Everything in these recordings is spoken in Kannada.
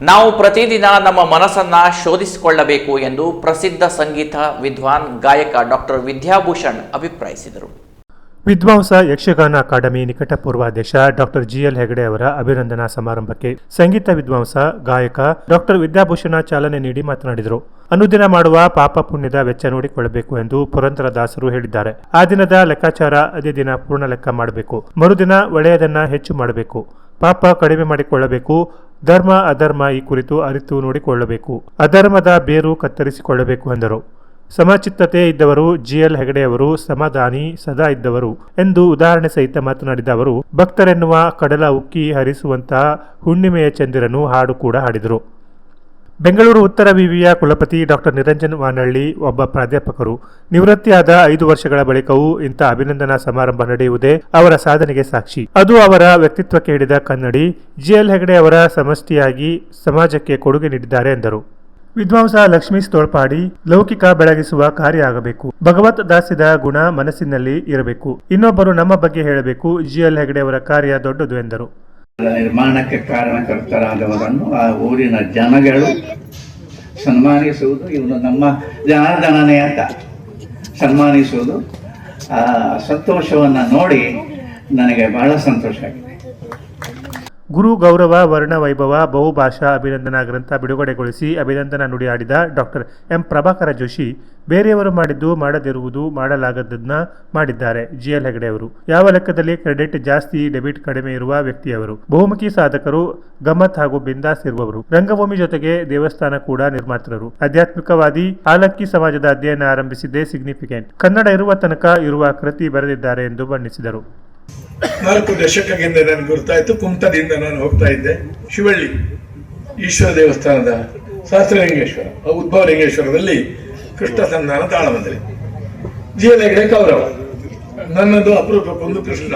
ನಾವು ಪ್ರತಿದಿನ ನಮ್ಮ ಮನಸ್ಸನ್ನ ಶೋಧಿಸಿಕೊಳ್ಳಬೇಕು ಎಂದು ಪ್ರಸಿದ್ಧ ಸಂಗೀತ ವಿದ್ವಾನ್ ಗಾಯಕ ಡಾಕ್ಟರ್ ವಿದ್ಯಾಭೂಷಣ್ ಅಭಿಪ್ರಾಯಿಸಿದರು. ವಿದ್ವಾಂಸ ಯಕ್ಷಗಾನ ಅಕಾಡೆಮಿ ನಿಕಟಪೂರ್ವಾಧ್ಯಕ್ಷ ಡಾಕ್ಟರ್ ಜಿಎಲ್ ಹೆಗಡೆ ಅವರ ಅಭಿನಂದನಾ ಸಮಾರಂಭಕ್ಕೆ ಸಂಗೀತ ವಿದ್ವಾಂಸ, ಗಾಯಕ ಡಾಕ್ಟರ್ ವಿದ್ಯಾಭೂಷಣ ಚಾಲನೆ ನೀಡಿ ಮಾತನಾಡಿದರು. ಅನುದಿನ ಮಾಡುವ ಪಾಪ ಪುಣ್ಯದ ವೆಚ್ಚ ನೋಡಿಕೊಳ್ಳಬೇಕು ಎಂದು ಪುರಂದರದಾಸರು ಹೇಳಿದ್ದಾರೆ. ಆ ದಿನದ ಲೆಕ್ಕಾಚಾರ ಅದೇ ದಿನ ಪೂರ್ಣ ಲೆಕ್ಕ ಮಾಡಬೇಕು. ಮರುದಿನ ಒಳ್ಳೆಯದನ್ನ ಹೆಚ್ಚು ಮಾಡಬೇಕು. ಪಾಪ ಕಡಿಮೆ ಮಾಡಿಕೊಳ್ಳಬೇಕು. ಧರ್ಮ ಅಧರ್ಮ ಈ ಕುರಿತು ಅರಿತು ನೋಡಿಕೊಳ್ಳಬೇಕು. ಅಧರ್ಮದ ಬೇರು ಕತ್ತರಿಸಿಕೊಳ್ಳಬೇಕು ಎಂದರು. ಸಮಚಿತ್ತತೆ ಇದ್ದವರು ಜಿಎಲ್ ಹೆಗಡೆಯವರು ಸಮಾಧಾನಿ ಸದಾ ಇದ್ದವರು ಎಂದು ಉದಾಹರಣೆ ಸಹಿತ ಮಾತನಾಡಿದ ಅವರು, ಭಕ್ತರೆನ್ನುವ ಕಡಲ ಉಕ್ಕಿ ಹರಿಸುವಂತಹ ಹುಣ್ಣಿಮೆಯ ಚಂದಿರನು ಹಾಡು ಕೂಡ ಹಾಡಿದರು. ಬೆಂಗಳೂರು ಉತ್ತರ ವಿವಿಯ ಕುಲಪತಿ ಡಾಕ್ಟರ್ ನಿರಂಜನ್ ವಾನಹಳ್ಳಿ ಒಬ್ಬ ಪ್ರಾಧ್ಯಾಪಕರು. ನಿವೃತ್ತಿಯಾದ ಐದು ವರ್ಷಗಳ ಬಳಿಕವೂ ಇಂಥ ಅಭಿನಂದನಾ ಸಮಾರಂಭ ನಡೆಯುವುದೇ ಅವರ ಸಾಧನೆಗೆ ಸಾಕ್ಷಿ. ಅದು ಅವರ ವ್ಯಕ್ತಿತ್ವಕ್ಕೆ ಹಿಡಿದ ಕನ್ನಡಿ. ಜಿಎಲ್ ಹೆಗಡೆ ಅವರ ಸಮಷ್ಟಿಯಾಗಿ ಸಮಾಜಕ್ಕೆ ಕೊಡುಗೆ ನೀಡಿದ್ದಾರೆ ಎಂದರು. ವಿದ್ವಾಂಸ ಲಕ್ಷ್ಮೀ ತೋಳ್ಪಾಡಿ ಲೌಕಿಕ ಬೆಳಗಿಸುವ ಕಾರ್ಯ ಆಗಬೇಕು. ಭಗವತ್ ದಾಸಿದ ಗುಣ ಮನಸ್ಸಿನಲ್ಲಿ ಇರಬೇಕು. ಇನ್ನೊಬ್ಬರು ನಮ್ಮ ಬಗ್ಗೆ ಹೇಳಬೇಕು. ಜಿಎಲ್ ಹೆಗಡೆ ಅವರ ಕಾರ್ಯ ದೊಡ್ಡದು ಎಂದರು. ನಿರ್ಮಾಣಕ್ಕೆ ಕಾರಣಕರ್ತರಾದವರನ್ನು ಆ ಊರಿನ ಜನಗಳು ಸನ್ಮಾನಿಸುವುದು ಇವನು ನಮ್ಮ ಜನಾರ್ದನನೇ ಅಂತ. ಸನ್ಮಾನಿಸುವುದು ಆ ಸಂತೋಷವನ್ನು ನೋಡಿ ನನಗೆ ಬಹಳ ಸಂತೋಷ ಆಗಿದೆ. ಗುರು ಗೌರವ ವರ್ಣ ವೈಭವ ಬಹುಭಾಷಾ ಅಭಿನಂದನಾ ಗ್ರಂಥ ಬಿಡುಗಡೆಗೊಳಿಸಿ ಅಭಿನಂದನಾ ನುಡಿಯಾಡಿದ ಡಾಕ್ಟರ್ ಎಂ ಪ್ರಭಾಕರ ಜೋಶಿ ಬೇರೆಯವರು ಮಾಡಿದ್ದು ಮಾಡದಿರುವುದು ಮಾಡಲಾಗದ್ದನ್ನ ಮಾಡಿದ್ದಾರೆ. ಜಿಎಲ್ ಹೆಗಡೆ ಅವರು. ಯಾವ ಲೆಕ್ಕದಲ್ಲಿ ಕ್ರೆಡಿಟ್ ಜಾಸ್ತಿ, ಡೆಬಿಟ್ ಕಡಿಮೆ ಇರುವ ವ್ಯಕ್ತಿಯವರು? ಬಹುಮುಖಿ ಸಾಧಕರು ಗಮ್ಮತ್ ಹಾಗೂ ಬಿಂದಾಸ್ ಇರುವವರು. ರಂಗಭೂಮಿ ಜೊತೆಗೆ ದೇವಸ್ಥಾನ ಕೂಡ ನಿರ್ಮಾತೃರು. ಆಧ್ಯಾತ್ಮಿಕವಾದಿ ಆಲಕ್ಕಿ ಸಮಾಜದ ಅಧ್ಯಯನ ಆರಂಭಿಸಿದ್ದೇ ಸಿಗ್ನಿಫಿಕೆಂಟ್ ಕನ್ನಡ ಇರುವ ತನಕ ಇರುವ ಕೃತಿ ಬರೆದಿದ್ದಾರೆ ಎಂದು ಬಣ್ಣಿಸಿದರು. ನಾಲ್ಕು ದಶಕದಿಂದ ನನಗೆ ಗೊತ್ತಾಯ್ತು ಕುಮಟದಿಂದ ನಾನು ಹೋಗ್ತಾ ಇದ್ದೆ. ಶಿವಳ್ಳಿ, ಈಶ್ವರ ದೇವಸ್ಥಾನದ ಸಹಸ್ರಲಿಂಗೇಶ್ವರ ಉದ್ಭವ ಲಿಂಗೇಶ್ವರದಲ್ಲಿ ಕೃಷ್ಣ ಸಂಧಾನ ತಾಳ ಜಿ ಎಲ್ ಹೆಗ್ಡೆ ಕೌರವ? ನನ್ನದು ಅಪರೂಪಕ್ಕೊಂದು ಕೃಷ್ಣ.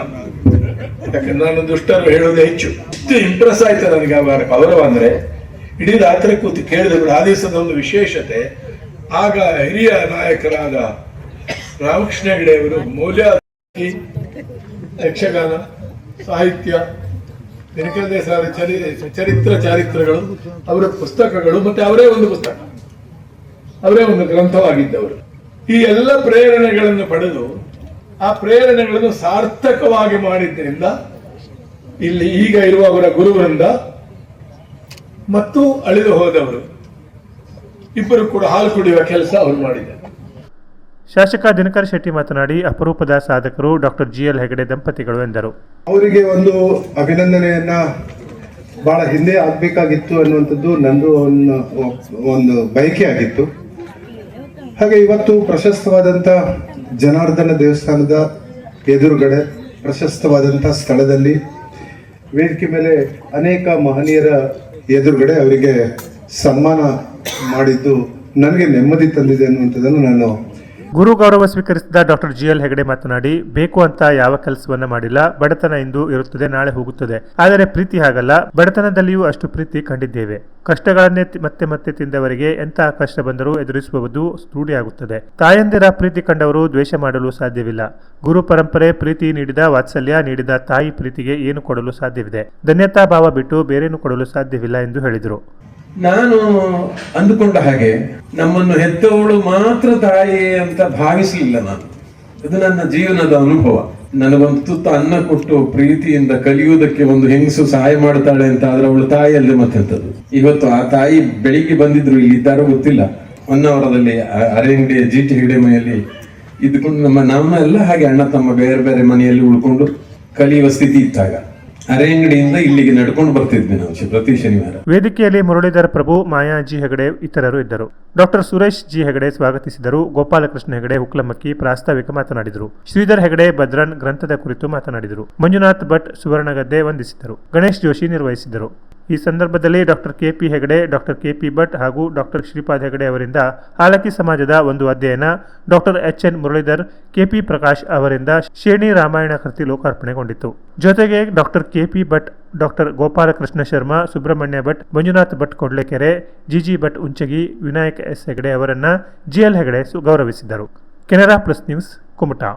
ಯಾಕಂದ್ರೆ ನಾನು ದುಷ್ಟರು ಹೇಳೋದೇ ಹೆಚ್ಚು. ಇಂಪ್ರೆಸ್ ಆಯ್ತು ನನಗೆ ಅವರ ಕೌರವ ಅಂದ್ರೆ. ಇಡೀ ರಾತ್ರಿ ಕೂತು ಕೇಳಿದ ಕೂಡ ಆ ದಿವಸದ ಒಂದು ವಿಶೇಷತೆ. ಆಗ ಹಿರಿಯ ನಾಯಕರಾದ ರಾಮಕೃಷ್ಣ ಹೆಗಡೆಯವರು ಮೌಲ್ಯ ಯಕ್ಷಗಾನ, ಸಾಹಿತ್ಯ ದೇಸಾಯಿ ಚರಿ, ಚರಿತ್ರ, ಚಾರಿತ್ರಗಳು, ಅವರ ಪುಸ್ತಕಗಳು, ಮತ್ತೆ ಅವರೇ ಒಂದು ಪುಸ್ತಕ. ಅವರೇ ಒಂದು ಗ್ರಂಥವಾಗಿದ್ದವರು. ಈ ಎಲ್ಲ ಪ್ರೇರಣೆಗಳನ್ನು ಪಡೆದು ಆ ಪ್ರೇರಣೆಗಳನ್ನು ಸಾರ್ಥಕವಾಗಿ ಮಾಡಿದ್ದರಿಂದ ಇಲ್ಲಿ ಈಗ ಇರುವ ಅವರ ಗುರುವೃಂದ ಮತ್ತು ಅಳಿದು ಹೋದವರು. ಇಬ್ಬರು ಕೂಡ ಹಾಲು ಕುಡಿಯುವ ಕೆಲಸ ಅವರು ಮಾಡಿದ್ದಾರೆ. ಶಾಸಕ ದಿನಕರ್ ಶೆಟ್ಟಿ ಮಾತನಾಡಿ, ಅಪರೂಪದ ಸಾಧಕರು ಡಾಕ್ಟರ್ ಜಿ ಎಲ್ ಹೆಗಡೆ ದಂಪತಿಗಳು ಎಂದರು. ಅವರಿಗೆ ಒಂದು ಅಭಿನಂದನೆಯನ್ನ ಬಹಳ ಹಿಂದೆ ಆಗ್ಬೇಕಾಗಿತ್ತು ಅನ್ನುವಂಥದ್ದು ನಂದು ಒಂದು ಬಯಕೆ ಆಗಿತ್ತು. ಹಾಗೆ ಇವತ್ತು ಪ್ರಶಸ್ತವಾದಂಥ ಜನಾರ್ದನ ದೇವಸ್ಥಾನದ ಎದುರುಗಡೆ ಪ್ರಶಸ್ತವಾದಂಥ ಸ್ಥಳದಲ್ಲಿ ವೇದಿಕೆ ಮೇಲೆ ಅನೇಕ ಮಹನೀಯರ ಎದುರುಗಡೆ ಅವರಿಗೆ ಸನ್ಮಾನ ಮಾಡಿದ್ದು ನನಗೆ ನೆಮ್ಮದಿ ತಂದಿದೆ ಅನ್ನುವಂಥದ್ದನ್ನು ನಾನು ಗುರು ಗೌರವ ಸ್ವೀಕರಿಸಿದ ಡಾಕ್ಟರ್ ಜಿಎಲ್ ಹೆಗಡೆ ಮಾತನಾಡಿ, ಬೇಕು ಅಂತ ಯಾವ ಕೆಲಸವನ್ನ ಮಾಡಿಲ್ಲ, ಬಡತನ ಇಂದು ಇರುತ್ತದೆ, ನಾಳೆ ಹೋಗುತ್ತದೆ. ಆದರೆ ಪ್ರೀತಿ ಹಾಗಲ್ಲ, ಬಡತನದಲ್ಲಿಯೂ ಅಷ್ಟು ಪ್ರೀತಿ ಕಂಡಿದ್ದೇವೆ. ಕಷ್ಟಗಳನ್ನೇ ಮತ್ತೆ ಮತ್ತೆ ತಿಂದವರಿಗೆ ಎಂತಹ ಕಷ್ಟ ಬಂದರೂ ಎದುರಿಸುವುದು ರೂಢಿಯಾಗುತ್ತದೆ ತಾಯಂದಿರ ಪ್ರೀತಿ ಕಂಡವರು ದ್ವೇಷ ಮಾಡಲು ಸಾಧ್ಯವಿಲ್ಲ. ಗುರು ಪರಂಪರೆ ಪ್ರೀತಿ ನೀಡಿದ, ವಾತ್ಸಲ್ಯ ನೀಡಿದ ತಾಯಿ ಪ್ರೀತಿಗೆ ಏನು ಕೊಡಲು ಸಾಧ್ಯವಿದೆ? ಧನ್ಯತಾ ಭಾವ ಬಿಟ್ಟು ಬೇರೇನು ಕೊಡಲು ಸಾಧ್ಯವಿಲ್ಲ ಎಂದು ಹೇಳಿದರು. ನಾನು ಅಂದುಕೊಂಡ ಹಾಗೆ ನಮ್ಮನ್ನು ಹೆತ್ತವಳು ಮಾತ್ರ ತಾಯಿ ಅಂತ ಭಾವಿಸಲಿಲ್ಲ ನಾನು. ಇದು ನನ್ನ ಜೀವನದ ಅನುಭವ. ನನಗೊಂದು ತುತ್ತ ಅನ್ನ ಕೊಟ್ಟು ಪ್ರೀತಿಯಿಂದ ಕಲಿಯುವುದಕ್ಕೆ ಒಂದು ಹೆಂಗಸು ಸಹಾಯ ಮಾಡ್ತಾಳೆ ಅಂತ ಆದ್ರೆ ಅವಳು ತಾಯಿಯಲ್ಲಿ ಮತ್ತೆಂಥದ್ದು. ಇವತ್ತು ಆ ತಾಯಿ ಬೆಳಿಗ್ಗೆ ಬಂದಿದ್ರು ಇಲ್ಲಿ ಇದ್ದಾರೋ ಗೊತ್ತಿಲ್ಲ. ಹೊನ್ನಾವರದಲ್ಲಿ ಅರೆಂಗಡಿ ಜಿ ಟಿ ಹೆಗಡೆ ಮನೆಯಲ್ಲಿ ಇದ್ಕೊಂಡು ನಮ್ಮ ಎಲ್ಲ ಹಾಗೆ ಅಣ್ಣ ತಮ್ಮ ಬೇರೆ ಬೇರೆ ಮನೆಯಲ್ಲಿ ಉಳ್ಕೊಂಡು ಕಲಿಯುವ ಸ್ಥಿತಿ ಇತ್ತಾಗ ಅರೆಂಗಡಿಯಿಂದ ಇಲ್ಲಿಗೆ ನಡ್ಕೊಂಡು ಬರ್ತಿದ್ವಿ ನಾವು ಪ್ರತಿ ಶನಿವಾರ. ವೇದಿಕೆಯಲ್ಲಿ ಮುರಳೀಧರ ಪ್ರಭು, ಮಾಯಾಜಿ ಹೆಗಡೆ ಇತರರು ಇದ್ದರು. ಡಾಕ್ಟರ್ ಸುರೇಶ್ ಜಿ ಹೆಗಡೆ ಸ್ವಾಗತಿಸಿದರು. ಗೋಪಾಲಕೃಷ್ಣ ಹೆಗಡೆ ಹುಕ್ಲಮಕ್ಕಿ ಪ್ರಾಸ್ತಾವಿಕ ಮಾತನಾಡಿದರು. ಶ್ರೀಧರ್ ಹೆಗಡೆ ಭದ್ರನ್ ಗ್ರಂಥದ ಕುರಿತು ಮಾತನಾಡಿದರು. ಮಂಜುನಾಥ್ ಭಟ್ ಸುವರ್ಣಗದ್ದೆ ವಂದಿಸಿದರು ಗಣೇಶ್ ಜೋಶಿ ನಿರ್ವಹಿಸಿದರು ಈ ಸಂದರ್ಭದಲ್ಲಿ ಡಾಕ್ಟರ್ ಕೆಪಿ ಹೆಗಡೆ, ಡಾಕ್ಟರ್ ಕೆಪಿ ಭಟ್ ಹಾಗೂ ಡಾಕ್ಟರ್ ಶ್ರೀಪಾದ್ ಹೆಗಡೆ ಅವರಿಂದ ಹಾಲಕ್ಕಿ ಸಮಾಜದ ಒಂದು ಅಧ್ಯಯನ doctor H N Muralidhar, KP Prakash ಅವರಿಂದ ಶೇಣಿ ರಾಮಾಯಣ ಕೃತಿ ಲೋಕಾರ್ಪಣೆಗೊಂಡಿತು ಜೊತೆಗೆ doctor K P Bhat, doctor Gopalakrishna Sharma, Subrahmanya Bhat, Manjunath Bhat Kodlekere, GG Bhat Unchagi, Vinayak S Hegde ಅವರನ್ನ ಜಿಎಲ್ ಹೆಗಡೆ ಗೌರವಿಸಿದರು. Canara plus news Kumta.